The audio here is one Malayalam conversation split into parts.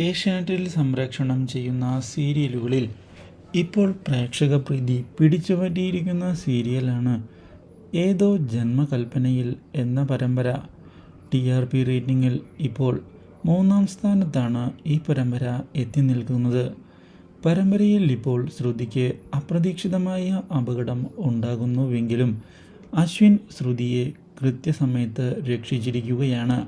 ഏഷ്യാനെറ്റിൽ സംപ്രേക്ഷണം ചെയ്യുന്ന സീരിയലുകളിൽ ഇപ്പോൾ പ്രേക്ഷക പ്രീതി പിടിച്ചുപറ്റിയിരിക്കുന്ന സീരിയലാണ് ഏതോ ജന്മകൽപ്പനയിൽ എന്ന പരമ്പര. ടി ആർ പി റേറ്റിംഗിൽ ഇപ്പോൾ മൂന്നാം സ്ഥാനത്താണ് ഈ പരമ്പര എത്തി നിൽക്കുന്നത്. പരമ്പരയിൽ ഇപ്പോൾ ശ്രുതിക്ക് അപ്രതീക്ഷിതമായ അപകടം ഉണ്ടാകുന്നുവെങ്കിലും അശ്വിൻ ശ്രുതിയെ കൃത്യസമയത്ത് രക്ഷിച്ചിരിക്കുകയാണ്.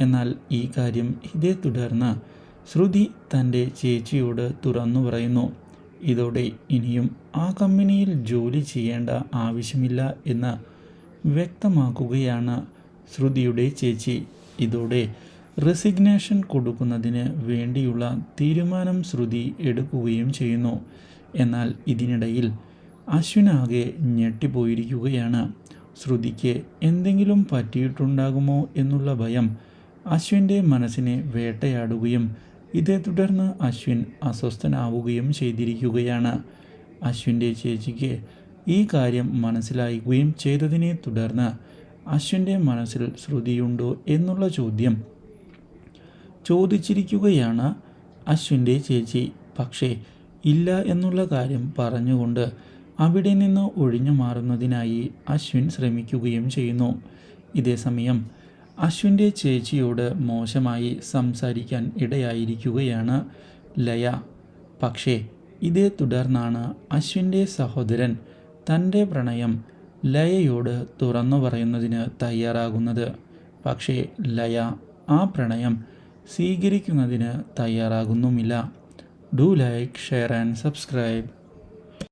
എന്നാൽ ഈ കാര്യം ഇതേ തുടർന്ന് ശ്രുതി തന്റെ ചേച്ചിയോട് തുറന്നു പറയുന്നു ഇതോടെ ഇനിയും ആ കമ്പനിയിൽ ജോലി ചെയ്യേണ്ട ആവശ്യമില്ല എന്ന് വ്യക്തമാക്കുകയാണ് ശ്രുതിയുടെ ചേച്ചി. ഇതോടെ റെസിഗ്നേഷൻ കൊടുക്കുന്നതിന് വേണ്ടിയുള്ള തീരുമാനം ശ്രുതി എടുക്കുകയും ചെയ്യുന്നു. എന്നാൽ ഇതിനിടയിൽ അശ്വിനാകെ ഞെട്ടിപ്പോയിരിക്കുകയാണ്. ശ്രുതിക്ക് എന്തെങ്കിലും പറ്റിയിട്ടുണ്ടാകുമോ എന്നുള്ള ഭയം അശ്വിന്റെ മനസ്സിനെ വേട്ടയാടുകയും ഇതേ തുടർന്ന് അശ്വിൻ അസ്വസ്ഥനാവുകയും ചെയ്തിരിക്കുകയാണ്. അശ്വിന്റെ ചേച്ചിക്ക് ഈ കാര്യം മനസ്സിലാക്കുകയും ചെയ്തതിനെ തുടർന്ന് അശ്വിന്റെ മനസ്സിൽ ശ്രുതിയുണ്ടോ എന്നുള്ള ചോദ്യം ചോദിച്ചിരിക്കുകയാണ് അശ്വിന്റെ ചേച്ചി. പക്ഷേ ഇല്ല എന്നുള്ള കാര്യം പറഞ്ഞുകൊണ്ട് അവിടെ നിന്ന് ഒഴിഞ്ഞു മാറുന്നതിനായി അശ്വിൻ ശ്രമിക്കുകയും ചെയ്യുന്നു. ഇതേസമയം അശ്വിന്റെ ചേച്ചിയോട് മോശമായി സംസാരിക്കാൻ ഇടയായിരിക്കുകയാണ് ലയ. പക്ഷേ ഇതേ തുടർന്നാണ് അശ്വിന്റെ സഹോദരൻ തന്റെ പ്രണയം ലയയോട് തുറന്നു പറയുന്നതിന് തയ്യാറാകുന്നത്. പക്ഷേ ലയ ആ പ്രണയം സ്വീകരിക്കുന്നതിന് തയ്യാറാകുന്നുമില്ല. Do like share and subscribe.